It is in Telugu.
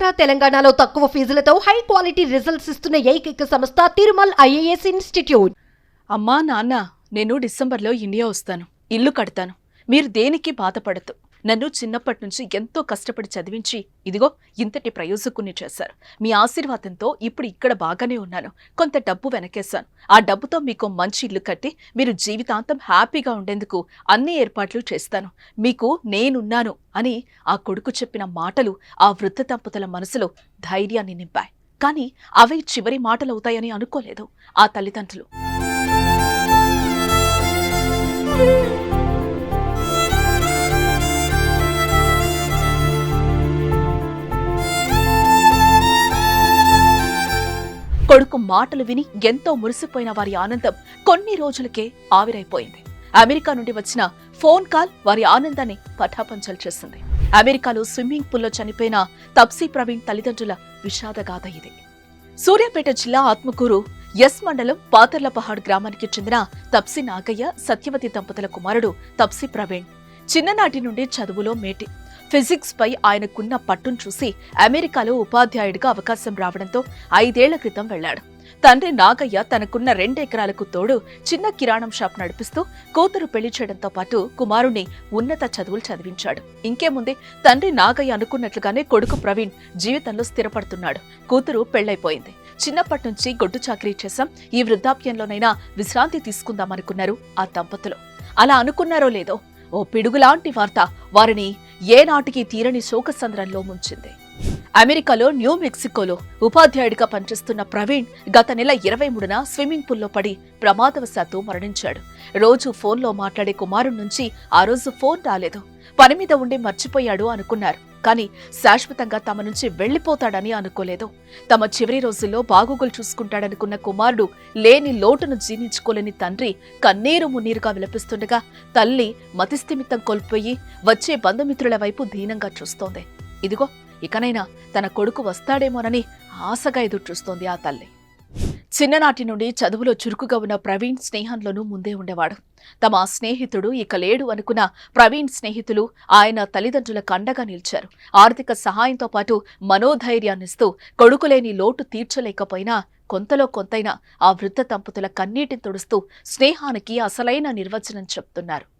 ఆంధ్ర తెలంగాణలో తక్కువ ఫీజులతో హై క్వాలిటీ రిజల్ట్స్ ఇస్తున్న ఏకైక సంస్థ తిరుమల్ ఐఏఎస్ ఇన్స్టిట్యూట్. అమ్మా నాన్న నేను డిసెంబర్లో ఇండియా వస్తాను. ఇల్లు కడతాను. మీరు దేనికి బాధపడద్దు. నన్ను చిన్నప్పటి నుంచి ఎంతో కష్టపడి చదివించి ఇదిగో ఇంతటి ప్రయోజకుని చేశారు. మీ ఆశీర్వాదంతో ఇప్పుడు ఇక్కడ బాగానే ఉన్నాను. కొంత డబ్బు వెనకేశాను. ఆ డబ్బుతో మీకు మంచి ఇల్లు కట్టి మీరు జీవితాంతం హ్యాపీగా ఉండేందుకు అన్ని ఏర్పాట్లు చేస్తాను. మీకు నేనున్నాను అని ఆ కొడుకు చెప్పిన మాటలు ఆ వృద్ధ దంపతుల మనసులో ధైర్యాన్ని నింపాయి. కానీ అవే చివరి మాటలవుతాయని అనుకోలేదు ఆ తల్లిదండ్రులు. కొడుకు మాటలు విని ఎంతో మురిసిపోయిన వారి ఆనందం కొన్ని రోజులకే ఆవిరైపోయింది. అమెరికా నుండి వచ్చిన ఫోన్ కాల్ వారి ఆనందాన్ని పటాపంచలు చేసింది అమెరికాలో స్విమ్మింగ్ పూల్లో చనిపోయిన తప్సీ ప్రవీణ్ తల్లిదండ్రుల విషాదగాథ ఇది. సూర్యాపేట జిల్లా ఆత్మకూరు ఎస్ మండలం పాతర్లపహాడ్ గ్రామానికి చెందిన తప్సి నాగయ్య సత్యవతి దంపతుల కుమారుడు తప్సి ప్రవీణ్ చిన్ననాటి నుండి చదువులో మేటి ఫిజిక్స్ పై ఆయనకున్న పట్టును చూసి అమెరికాలో ఉపాధ్యాయుడిగా అవకాశం రావడంతో ఐదేళ్ళ క్రితం వెళ్ళాడు తండ్రి నాగయ్య తనకున్న రెండెకరాలకు తోడు చిన్న కిరాణం షాప్ నడిపిస్తూ కూతురు పెళ్ళి చేయడంతో పాటు కుమారుణ్ణి ఉన్నత చదువులు చదివించాడు. ఇంకేముంది తండ్రి నాగయ్య అనుకున్నట్లుగానే కొడుకు ప్రవీణ్ జీవితంలో స్థిరపడుతున్నాడు. కూతురు పెళ్ళైపోయింది చిన్నప్పటి నుంచి గొడ్డు చాకరీ చేశాం. ఈ వృద్ధాప్యంలోనైనా విశ్రాంతి తీసుకుందామనుకున్నారు ఆ దంపతులు. అలా అనుకున్నారో లేదో ఓ పిడుగులాంటి వార్త వారిని ఏనాటికి తీరని శోకసంద్రంలో ముంచింది. అమెరికాలో న్యూ మెక్సికోలో ఉపాధ్యాయుడిగా పనిచేస్తున్న ప్రవీణ్ గత నెల ఇరవై మూడున స్విమ్మింగ్ పూల్లో పడి ప్రమాదవశాత్తు మరణించాడు. రోజు ఫోన్లో మాట్లాడే కుమారుడి నుంచి ఆ రోజు ఫోన్ రాలేదు. పని మీద ఉండి మర్చిపోయాడు అనుకున్నారు. కానీ శాశ్వతంగా తమ నుంచి వెళ్ళిపోతాడని అనుకోలేదు. తమ చివరి రోజుల్లో బాగోగులు చూసుకుంటాడనుకున్న కుమారుడు లేని లోటును జీర్ణించుకోలేని తండ్రి కన్నీరు మున్నీరుగా విలపిస్తుండగా తల్లి మతిస్థిమితం కోల్పోయి వచ్చే బంధుమిత్రుల వైపు దీనంగా చూస్తోంది. ఇదిగో ఇకనైనా తన కొడుకు వస్తాడేమోనని ఆశగా ఎదురుచూస్తోంది ఆ తల్లి. చిన్ననాటి నుండి చదువులో చురుకుగా ఉన్న ప్రవీణ్ స్నేహంలోనూ ముందే ఉండేవాడు. తమ స్నేహితుడు ఇక లేడు అనుకున్న ప్రవీణ్ స్నేహితులు ఆయన తల్లిదండ్రుల కండగా నిలిచారు. ఆర్థిక సహాయంతో పాటు మనోధైర్యాన్నిస్తూ కొడుకులేని లోటు తీర్చలేకపోయినా కొంతలో కొంతైనా ఆ వృద్ధ దంపతుల కన్నీటిని తుడుస్తూ స్నేహానికి అసలైన నిర్వచనం చెప్తున్నారు.